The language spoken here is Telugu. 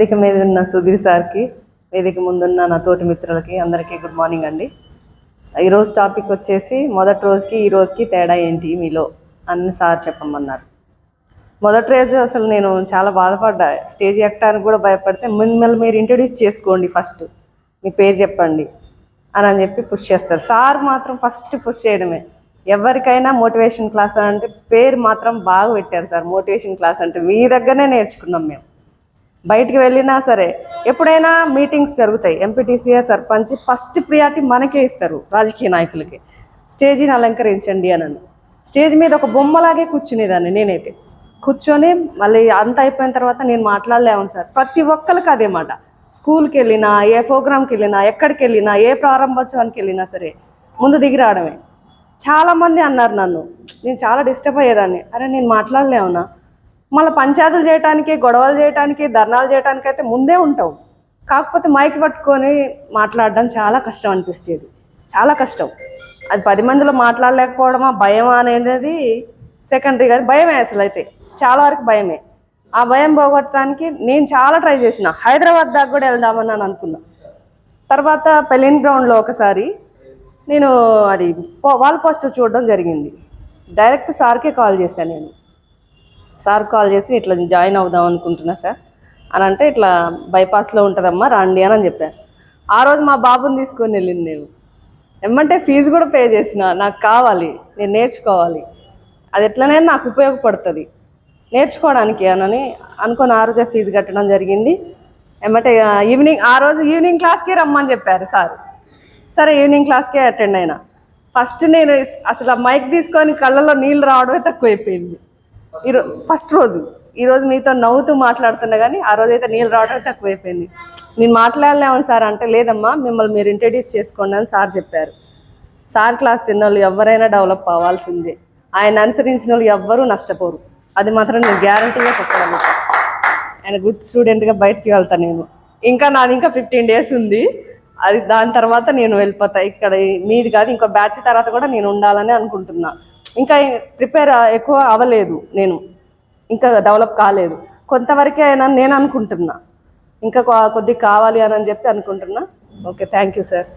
వేదిక మీద ఉన్న సుధీర్ సార్కి వేదిక ముందున్న నా తోటి మిత్రులకి అందరికీ గుడ్ మార్నింగ్ అండి. ఈరోజు టాపిక్ వచ్చేసి మొదటి రోజుకి ఈ రోజుకి తేడా ఏంటి మీలో అని సార్ చెప్పమన్నారు. మొదటి రోజు అసలు నేను చాలా బాధపడ్డా. స్టేజ్ ఎక్కడానికి కూడా భయపడితే మిమ్మల్ని మీరు ఇంట్రడ్యూస్ చేసుకోండి ఫస్ట్ మీ పేరు చెప్పండి అని అని చెప్పి పుష్ చేస్తారు. సార్ మాత్రం ఫస్ట్ పుష్ చేయడమే. ఎవరికైనా మోటివేషన్ క్లాస్ అంటే పేరు మాత్రం బాగా పెట్టారు సార్. మోటివేషన్ క్లాస్ అంటే మీ దగ్గరనే నేర్చుకున్నాం మేము. బయటికి వెళ్ళినా సరే ఎప్పుడైనా మీటింగ్స్ జరుగుతాయి. ఎంపీటీసీఏ సర్పంచ్ ఫస్ట్ ప్రియారిటీ మనకే ఇస్తారు రాజకీయ నాయకులకి. స్టేజీని అలంకరించండి అని స్టేజ్ మీద ఒక బొమ్మలాగే కూర్చునేదాన్ని నేనైతే. కూర్చొని మళ్ళీ అంత అయిపోయిన తర్వాత నేను మాట్లాడలేము సార్. ప్రతి ఒక్కరికి అదే మాట. స్కూల్కి వెళ్ళినా ఏ ప్రోగ్రామ్కి వెళ్ళినా ఎక్కడికి వెళ్ళినా ఏ ప్రారంభోత్సవానికి వెళ్ళినా సరే ముందు దిగి రావడమే. చాలామంది అన్నారు నన్ను. నేను చాలా డిస్టర్బ్ అయ్యేదాన్ని. అరే నేను మాట్లాడలేవునా? మళ్ళీ పంచాయతీలు చేయడానికి గొడవలు చేయడానికి ధర్నాలు చేయడానికి అయితే ముందే ఉంటావు. కాకపోతే మైక్ పట్టుకొని మాట్లాడడం చాలా కష్టం అనిపిస్తుంది. చాలా కష్టం. అది పది మందిలో మాట్లాడలేకపోవడమా భయమా అనేది సెకండరీ కానీ భయమే అసలు అయితే. చాలా వరకు భయమే. ఆ భయం పోగొట్టడానికి నేను చాలా ట్రై చేసిన. హైదరాబాద్ దాకా కూడా వెళ్దామని అని అనుకున్నా. తర్వాత పెళ్ళిన్ గ్రౌండ్లో ఒకసారి నేను అది వాల్ పోస్టర్ చూడడం జరిగింది. డైరెక్ట్ సార్కే కాల్ చేశాను నేను. సార్ కాల్ చేసి ఇట్లా జాయిన్ అవుదాం అనుకుంటున్నా సార్. అని అంటే ఇట్లా బైపాస్లో ఉంటుందమ్మా రండి అని అని చెప్పారు. ఆ రోజు మా బాబుని తీసుకొని వెళ్ళింది నేను. ఏమంటే ఫీజు కూడా పే చేసిన నాకు కావాలి నేను నేర్చుకోవాలి. అది ఎట్లనే నాకు ఉపయోగపడుతుంది. నేర్చుకోవడానికి అనని అనుకొని ఆ రోజే ఫీజు కట్టడం జరిగింది. ఏమంటే ఈవినింగ్ ఆ రోజు ఈవినింగ్ క్లాస్కి రమ్మని చెప్పారు సార్. సరే ఈవినింగ్ క్లాస్కే అటెండ్ అయినా. ఫస్ట్ నేను అసలు ఆ మైక్ తీసుకొని కళ్ళలో నీళ్ళు రావడమే తక్కువైపోయింది. ఈరో ఫస్ట్ రోజు. ఈరోజు మీతో నవ్వుతూ మాట్లాడుతున్నా కానీ ఆ రోజు అయితే నీళ్ళు రావడం తక్కువైపోయింది. నేను మాట్లాడలేమని సార్ అంటే లేదమ్మా మిమ్మల్ని మీరు ఇంట్రడ్యూస్ చేసుకోండి అని సార్ చెప్పారు. సార్ క్లాస్ విన్న వాళ్ళు ఎవరైనా డెవలప్ అవ్వాల్సిందే. ఆయన అనుసరించిన వాళ్ళు ఎవ్వరూ నష్టపోరు. అది మాత్రం నేను గ్యారంటీగా చెప్పగలుగుతాను ఆయన గుడ్ స్టూడెంట్గా బయటికి వెళ్తాను నేను. ఇంకా నాది ఇంకా ఫిఫ్టీన్ డేస్ ఉంది. అది దాని తర్వాత నేను వెళ్ళిపోతా. ఇక్కడ మీది కాదు ఇంకో బ్యాచ్ తర్వాత కూడా నేను ఉండాలని అనుకుంటున్నా. ఇంకా ప్రిపేర్ ఎక్కువ అవ్వలేదు నేను. ఇంకా డెవలప్ కాలేదు. కొంతవరకే అయినా నేను అనుకుంటున్నా. ఇంకా కొద్దిగా కావాలి అని చెప్పి అనుకుంటున్నా. Okay thank you sir.